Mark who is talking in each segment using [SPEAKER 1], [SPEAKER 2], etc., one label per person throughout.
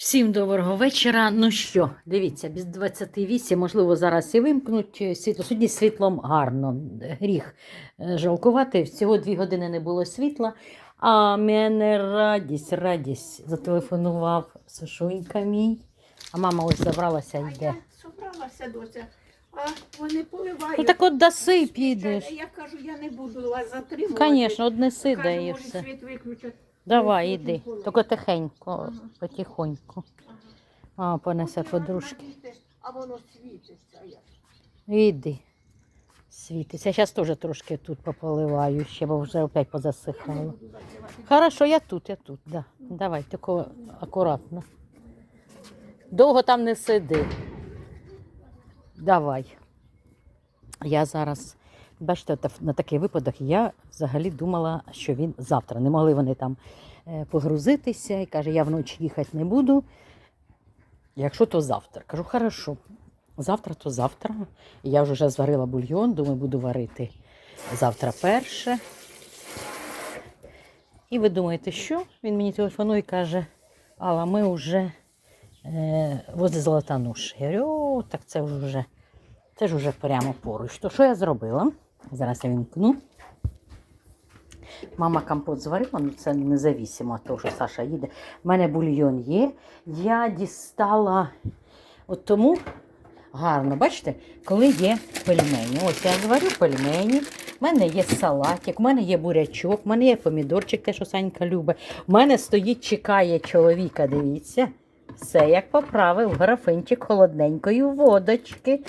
[SPEAKER 1] Всім доброго вечора. Ну що, дивіться, без 28, можливо, зараз і вимкнуть е, світло. Сьогодні світлом гарно. Гріх е, жалкувати. Всього дві години не було світла. А мене радість, радість. Зателефонував Сашунька мій. А мама ось забралася йде.
[SPEAKER 2] я собралася доця, а вони поливають.
[SPEAKER 1] Ну так от даси підеш.
[SPEAKER 2] Я кажу, я не буду вас затримувати.
[SPEAKER 1] Звісно, однеси
[SPEAKER 2] може,
[SPEAKER 1] все.
[SPEAKER 2] світ виключать.
[SPEAKER 1] Давай,
[SPEAKER 2] Ой,
[SPEAKER 1] іди. Тільки тихенько, потихоньку. А, понесе подружки.
[SPEAKER 2] А воно світиться.
[SPEAKER 1] Іди. Світиться. Я зараз теж трошки тут пополиваю ще, бо вже опять позасихало. Хорошо, я тут, я тут. Да. Давай, тільки акуратно. Довго там не сиди. Давай. Я зараз, бачите, на такий випадок я взагалі думала, що він завтра. Не могли вони там е, погрузитися і каже, я вночі їхати не буду. Якщо то завтра. Кажу, хорошо. Завтра то завтра. Я вже зварила бульйон, думаю, буду варити завтра перше. І ви думаєте, що? Він мені телефонує і каже, Алла, ми вже е, возле Золотоноші. Я говорю, о, так це вже, це ж вже прямо поруч. То що я зробила? Зараз я вімкну. Мама компот зварила, ну це независимо від того, що Саша їде. У мене бульйон є. Я дістала от тому гарно, бачите, коли є пельмені. Ось я зварю пельмені. У мене є салатик, у мене є бурячок, у мене є помідорчик, те, що Санька любить. У мене стоїть, чекає чоловіка, дивіться. Все як поправив, графинчик холодненької водочки.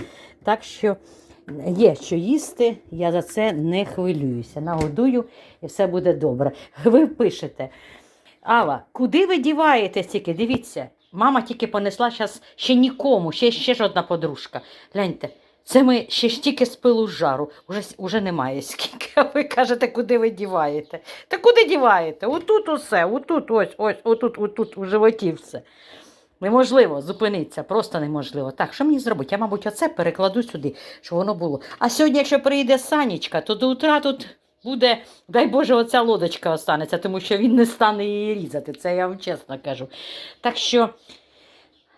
[SPEAKER 1] Так що є що їсти, я за це не хвилююся. Нагодую і все буде добре. Ви пишете. Алла, куди ви діваєтесь тільки? Дивіться, мама тільки понесла зараз ще нікому, ще, ще ж одна подружка. Гляньте, це ми ще ж тільки з пилу жару, уже, уже немає скільки. А ви кажете, куди ви діваєте? Та куди діваєте? Отут усе, отут, ось, ось, отут, отут, у животі все. Неможливо зупинитися, просто неможливо. Так, що мені зробити? Я, мабуть, оце перекладу сюди, щоб воно було. А сьогодні, якщо приїде Санечка, то до утра тут буде, дай Боже, оця лодочка останеться, тому що він не стане її різати. Це я вам чесно кажу. Так що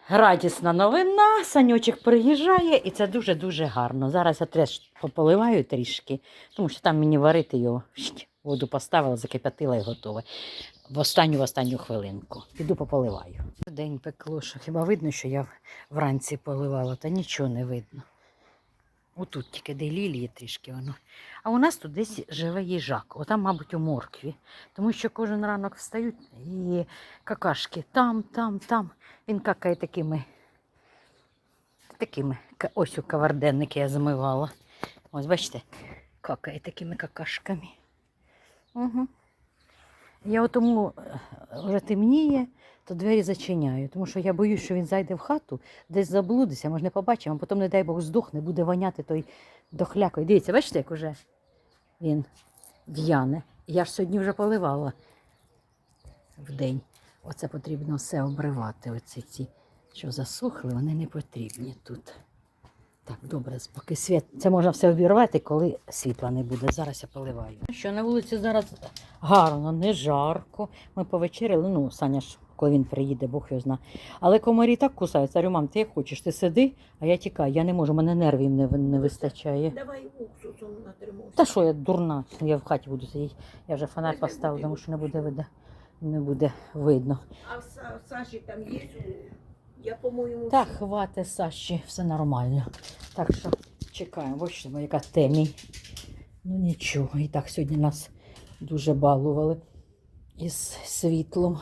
[SPEAKER 1] радісна новина, санючок приїжджає, і це дуже-дуже гарно. Зараз я теж пополиваю трішки, тому що там мені варити його. Воду поставила, закипятила і готове. В останню в останню хвилинку. Піду пополиваю. День пекло, що хіба видно, що я вранці поливала, та нічого не видно. Отут тільки де лілії трішки воно. А у нас тут десь живе їжак, отам, мабуть, у моркві. Тому що кожен ранок встають і какашки там, там, там. Він какає такими. Такими. Ось у каварденники я замивала. Ось, бачите, какає такими какашками. Угу. Я тому вже темніє, то двері зачиняю, тому що я боюсь, що він зайде в хату, десь заблудиться, може не побачимо, а потім, не дай Бог, здохне, буде воняти той дохлякою. Дивіться, бачите, як уже він в'яне. Я ж сьогодні вже поливала в день. Оце потрібно все обривати. Оці ці, що засохли, вони не потрібні тут. Так, добре, поки світ. Це можна все обірвати, коли світла не буде. Зараз я поливаю. Що на вулиці зараз гарно, не жарко. Ми повечеряли. Ну, Саня ж, коли він приїде, Бог його зна. Але комарі так кусаються. Говорю, мам, ти як хочеш, ти сиди, а я тікаю. Я не можу, мене нервів не, не вистачає.
[SPEAKER 2] Давай уксусом натримався.
[SPEAKER 1] Та що я дурна, я в хаті буду сидіти. Я вже фонарь поставила, тому що не буде видно. Не буде видно.
[SPEAKER 2] А в Саші там є? Я, по-моєму,
[SPEAKER 1] Так, хвати Саші, все нормально. Так що чекаємо, бачимо, яка темінь. Ну нічого, і так сьогодні нас дуже балували із світлом.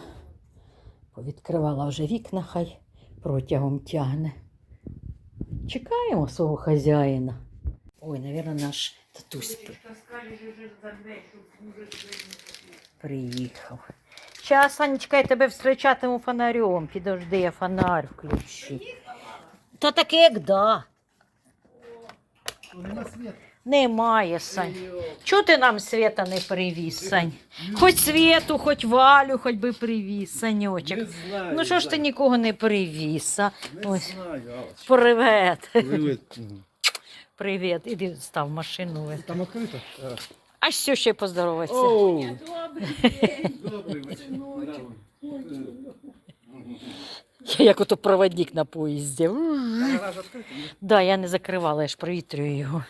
[SPEAKER 1] Повідкривала вже вікна, хай протягом тягне. Чекаємо свого хазяїна. Ой, навірно, наш татусь приїхав. Щас, Санечка, я тебе встречатиму фонарем. Підожди, я фонарь включу. Та таке, як да. Немає, Сань. Чого ти нам свята не привіз, Сань? Хоч світу, хоч валю, хоч би привіз, Санечок.
[SPEAKER 3] Не знаю.
[SPEAKER 1] Ну що ж ти нікого не привіз? А?
[SPEAKER 3] Не
[SPEAKER 1] Ось.
[SPEAKER 3] знаю, Аллочка.
[SPEAKER 1] Привет.
[SPEAKER 3] Привіт.
[SPEAKER 1] Привіт. Іди став машину.
[SPEAKER 3] Там відкрито?
[SPEAKER 1] А що ще поздороватися?
[SPEAKER 3] Оу,
[SPEAKER 2] Добрий день.
[SPEAKER 3] добрий вечір. Мгм.
[SPEAKER 1] як ото проводник на поїзді. Да, я не закривала, я ж провітрюю його.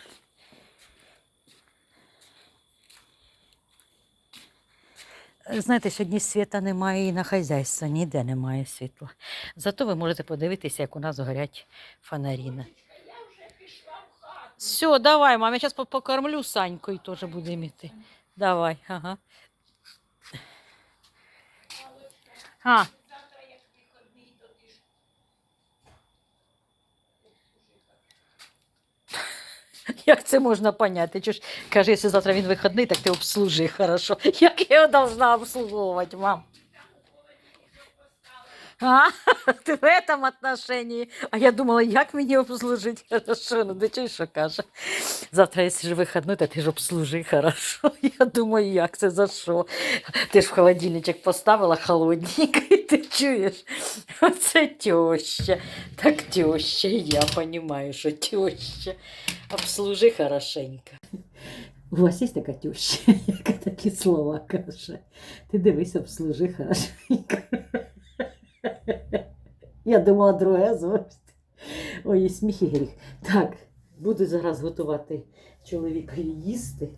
[SPEAKER 1] Знаєте, сьогодні світа немає і на хазяйство, ніде немає світла. Зато ви можете подивитися, як у нас горять фонарі. Все, давай, мам, я зараз покормлю Саньку і теж будемо йти. Давай, ага. А. Як це можна поняти? Чи ж каже, якщо завтра він вихідний, так ти обслужи хорошо. Як я його должна обслуговувати, мам? А, ти в этом отношении. А я думала, як мені обслужити хорошо. Ну, чуєш, що каже? Завтра, якщо ж вихідний, то ти ж обслужи хорошо. Я думаю, як це за що? Ти ж в холодильничок поставила холодненький, ти чуєш? Оце теща. Так теща, я розумію, що теща. Обслужи хорошенько. У вас є така теща, яка такі слова каже. Ти дивись, обслужи хорошенько. Я думала, друге зовсім. Ой, сміх і гріх. Так, буду зараз готувати чоловікові їсти.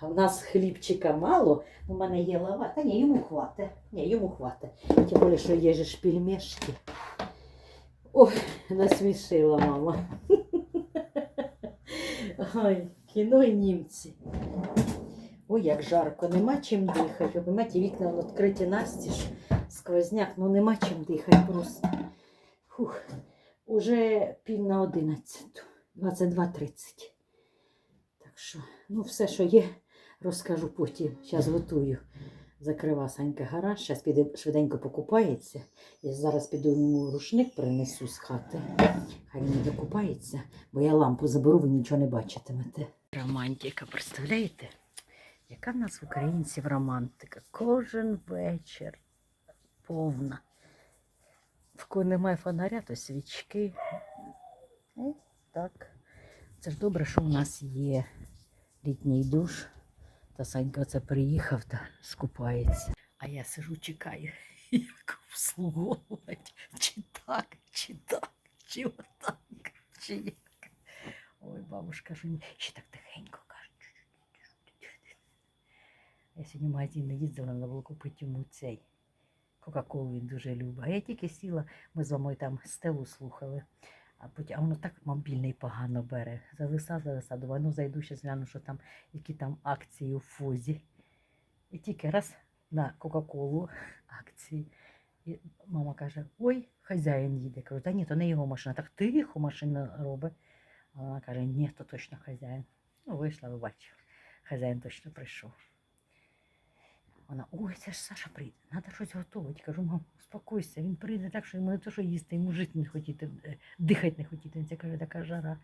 [SPEAKER 1] А в нас хлібчика мало, у мене є лава. Та ні, йому хватить. Ні, йому хватить. Тим більше, що є ж пельмешки. Ой, насмішила мама. Ой, кіно і німці. Ой, як жарко, нема чим дихати. Ви розумієте, вікна відкриті настіж, сквозняк, ну нема чим дихати просто. Фух, уже пів на одинадцяту, 22.30. Так що, ну все, що є, розкажу потім. Зараз готую. Закрива Санька гараж, зараз піде швиденько покупається. Я зараз піду йому рушник принесу з хати. Хай він докупається, бо я лампу заберу, ви нічого не бачитимете. Романтика, представляєте? Яка в нас в українців романтика? Кожен вечір повна. В кого немає фонаря, то свічки. І так. Це ж добре, що у нас є літній душ. Та Санька це приїхав та скупається. А я сижу, чекаю, як обслуговувати. Чи так, чи так, чи отак, чи як. Ой, бабушка, ні. Ще так тихенько каже. Я сьогодні в магазин не їздила, треба було купити йому цей. Кока-колу він дуже любить. А я тільки сіла, ми з мамою там стелу слухали. А потім, а воно так мобільний погано бере. Зависа, зависа. Думаю, ну зайду ще гляну, що там, які там акції у фозі. І тільки раз на Кока-Колу акції. І мама каже: Ой, хазяїн їде. Кажу, та ні, то не його машина. Так тихо машина робить. А вона каже, ні, то точно хазяїн. Ну, вийшла, ви бачили. Хазяїн точно прийшов. Вона, ой, це ж Саша прийде, треба щось готувати. Кажу, мам, успокойся, він прийде так, що йому не то, що їсти, йому жити не хотіти, е, дихати не хотіти. Він Це каже, така жара.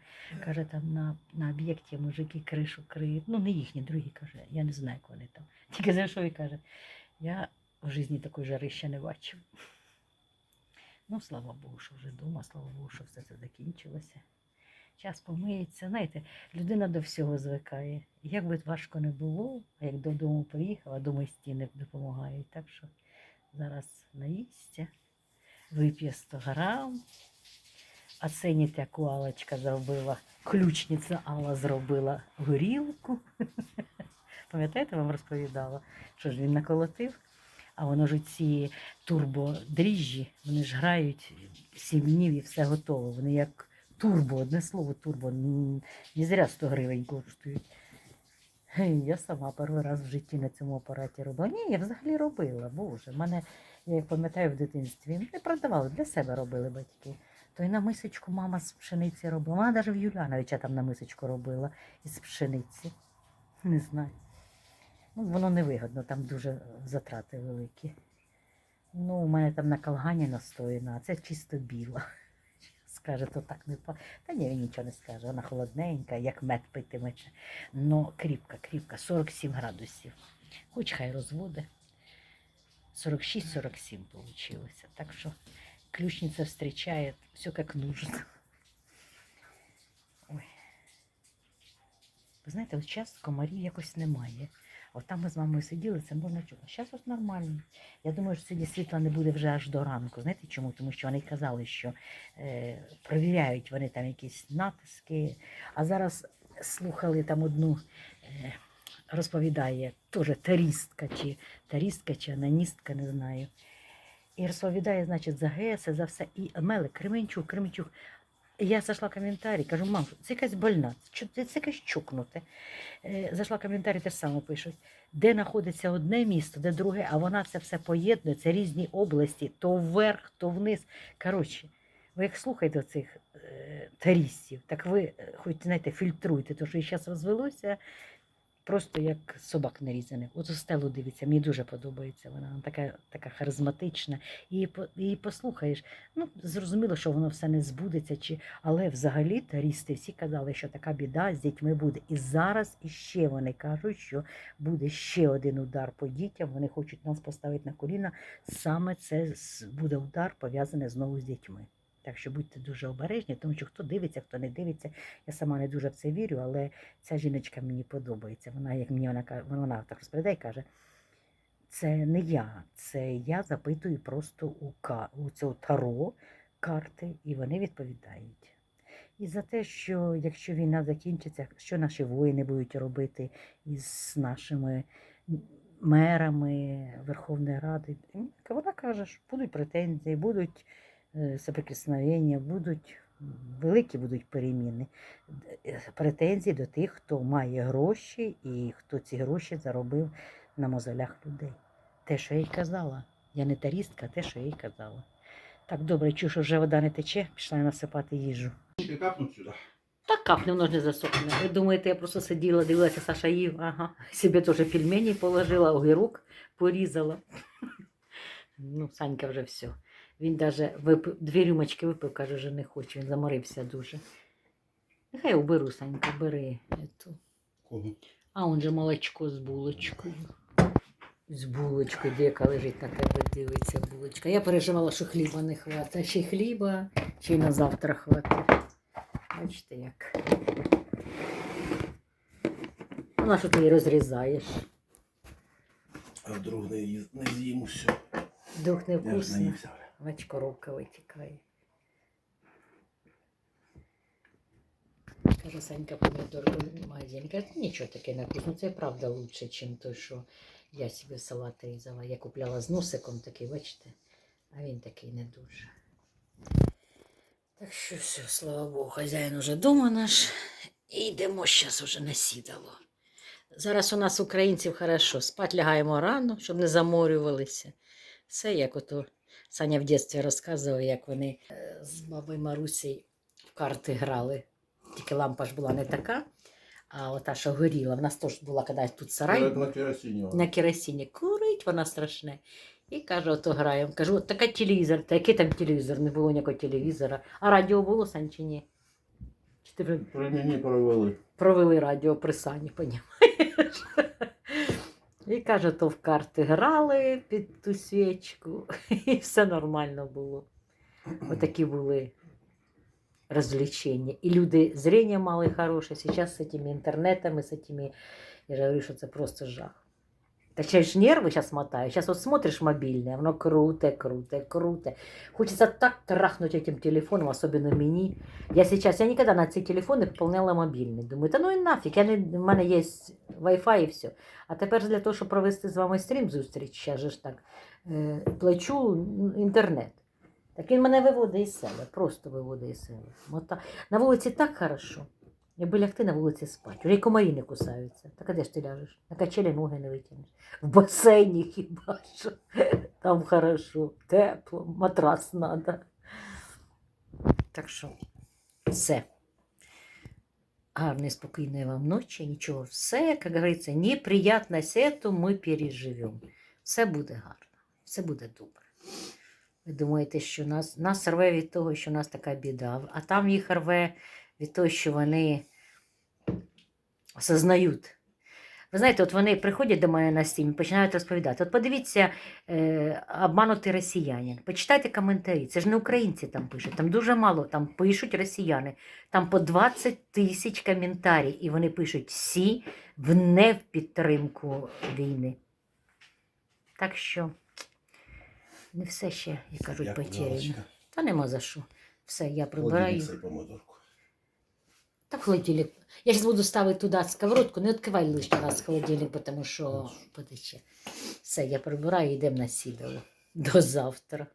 [SPEAKER 1] Каже, там на, на об'єкті мужики кришу криють. Ну, не їхні, другі каже, я не знаю, як там. Тільки за що він каже, я в житті такої жари ще не бачив. Ну, слава Богу, що вже вдома, слава Богу, що все це закінчилося. Час помиється. Знаєте, людина до всього звикає. Як би важко не було, а як додому приїхала, думаю, стіни допомагають. Так що зараз наїсться, вип'є 100 грам. А це яку Алочка зробила, ключниця Алла зробила горілку. Пам'ятаєте, вам розповідала, що ж він наколотив? А воно ж ці турбодріжджі, вони ж грають сім днів і все готово. Вони як турбо, одне слово турбо. Не зря 100 гривень коштують. Я сама перший раз в житті на цьому апараті робила. Ні, я взагалі робила, боже. Мене, я як пам'ятаю в дитинстві, не продавали, для себе робили батьки. То й на мисочку мама з пшениці робила. Вона навіть в Юляновича там на мисочку робила із пшениці. Не знаю. Ну, воно невигодно, там дуже затрати великі. Ну, у мене там на калгані настояна, а це чисто біла. Скаже, то так не па. Та ні, він нічого не скаже. Вона холодненька, як мед питиметься. Ну, кріпка, кріпка, 47 градусів. Хоч хай розводи. 46-47 вийшло. Так що ключниця зустрічає все як нужно. Ви знаєте, от час комарів якось немає. От там ми з мамою сиділи, це можна чути. Зараз ось нормально. Я думаю, що сьогодні світла не буде вже аж до ранку. Знаєте чому? Тому що вони казали, що е, провіряють вони там якісь натиски. А зараз слухали там одну, е, розповідає, теж тарістка, чи тарістка, чи аноністка, не знаю. І розповідає, значить, за ГЕС, за все. І Мелик, Кременчук, Кременчук. Я зайшла в коментарі, кажу, мам, це якась больна, це, якась чукнуте. Е, зайшла в коментарі, те ж саме пишуть, де знаходиться одне місто, де друге, а вона це все поєднує, це різні області, то вверх, то вниз. Коротше, ви як слухаєте цих е, тарістів, так ви е, хоч знаєте, фільтруйте, тому що зараз розвелося просто як собак нарізаних. От у стелу дивиться, мені дуже подобається. Вона Вона така, така харизматична. По- і послухаєш, ну зрозуміло, що воно все не збудеться, чи... але взагалі тарісти всі казали, що така біда з дітьми буде. І зараз іще вони кажуть, що буде ще один удар по дітям. Вони хочуть нас поставити на коліна. Саме це буде удар пов'язаний знову з дітьми. Так що будьте дуже обережні, тому що хто дивиться, хто не дивиться. Я сама не дуже в це вірю, але ця жіночка мені подобається. Вона, як мені вона вона так розповідає, каже, це не я, це я запитую просто у, ка, у цього таро карти, і вони відповідають. І за те, що якщо війна закінчиться, що наші воїни будуть робити із нашими мерами Верховної Ради, вона каже, що будуть претензії, будуть соприкосновення, будуть великі будуть переміни. Е, Претензії до тих, хто має гроші і хто ці гроші заробив на мозолях людей. Те, що я їй казала. Я не тарістка, а те, що я їй казала. Так, добре, чую, що вже вода не тече, пішла я насипати їжу.
[SPEAKER 3] Капнуть.
[SPEAKER 1] Так капне, воно ж не засохне. Ви думаєте, я просто сиділа, дивилася, Саша їв, ага. Собі теж пельмені положила, огірок порізала. Ну, Санька вже все. Він навіть випив, дві рюмочки випив, каже, що не хоче, він заморився дуже. Нехай уберу, Санька, бери.
[SPEAKER 3] Кого?
[SPEAKER 1] А он же молочко з булочкою. З булочкою, дека лежить на тебе, дивиться булочка. Я переживала, що хліба не хватить. А ще й хліба, чи й на завтра хватить. Бачите як. Ну, на що ти її розрізаєш?
[SPEAKER 3] А вдруг не, їз- не з'їм все.
[SPEAKER 1] Дух
[SPEAKER 3] Я ж наївся. вже.
[SPEAKER 1] Бач, коробка витікає. Каже, Санька помідор в магазині. Каже, нічого таке не вкусно. Це правда лучше, ніж той, що я собі салат різала. Я купляла з носиком такий, бачите, а він такий не дуже. Так що все, слава Богу, хазяїн уже дома наш. І йдемо зараз уже на сідало. Зараз у нас українців хорошо. Спать лягаємо рано, щоб не заморювалися. Все як ото Саня в дитинстві розказував, як вони е, з бабою Марусею в карти грали. Тільки лампа ж була не така, а ота, що горіла. В нас теж була кадись тут сарай
[SPEAKER 3] на керосині.
[SPEAKER 1] на керосині. Курить вона страшне. І каже, ото граємо. Кажу, от така телевізор. Та який там телевізор? Не було ніякого телевізора. А радіо було Сань чи ні? Чи ти
[SPEAKER 3] При мені провели.
[SPEAKER 1] провели радіо при сані, понімаєш? І каже, то в карти грали під ту свічку, і все нормально було. Отакі були розвлечення. І люди зрення мали хороше. Зараз з цими інтернетами, з цими, я говорю, що це просто жах. Так ще ж нерви зараз мотаю. Сейчас вот смотришь мобильное, оно круто, круто, круто. Хочется так трахнуть этим телефоном, особенно мені. Я сейчас, я никогда на ці телефони пополняла мобільний. Думаю, та ну і нафіг, я не, в мене є Wi-Fi і все. А тепер для того, щоб провести з вами стрім зустріч, я же ж так е, плачу інтернет. Так він мене виводить із себе, просто виводить із себе. Мота... На вулиці так хорошо. Якби лягти на вулиці спати. Вже й комарі не кусаються. Так а де ж ти ляжеш? На качелі ноги не витягнеш. В басейні хіба що. Там хорошо, тепло, матрас надо. Так що все. Гарної, спокійної вам ночі, нічого. Все, як говориться, неприятність эту ми переживемо. Все буде гарно, все буде добре. Ви думаєте, що нас, нас рве від того, що у нас така біда, а там їх рве від того, що вони осознають Ви знаєте, от вони приходять до мене на стім і починають розповідати. От подивіться, е, обманутий росіянин. Почитайте коментарі. Це ж не українці там пишуть, там дуже мало там пишуть росіяни. Там по 20 тисяч коментарів, і вони пишуть всі в не в підтримку війни. Так що не все ще, як кажуть, потеряно. Та нема за що. Все, я прибираю.
[SPEAKER 3] Цей.
[SPEAKER 1] Та в холодильник. Я зараз буду ставити туди сковородку, не відкривай лишній раз холодильник, тому що потече. Все, я прибираю і йдемо на сідало. До завтра.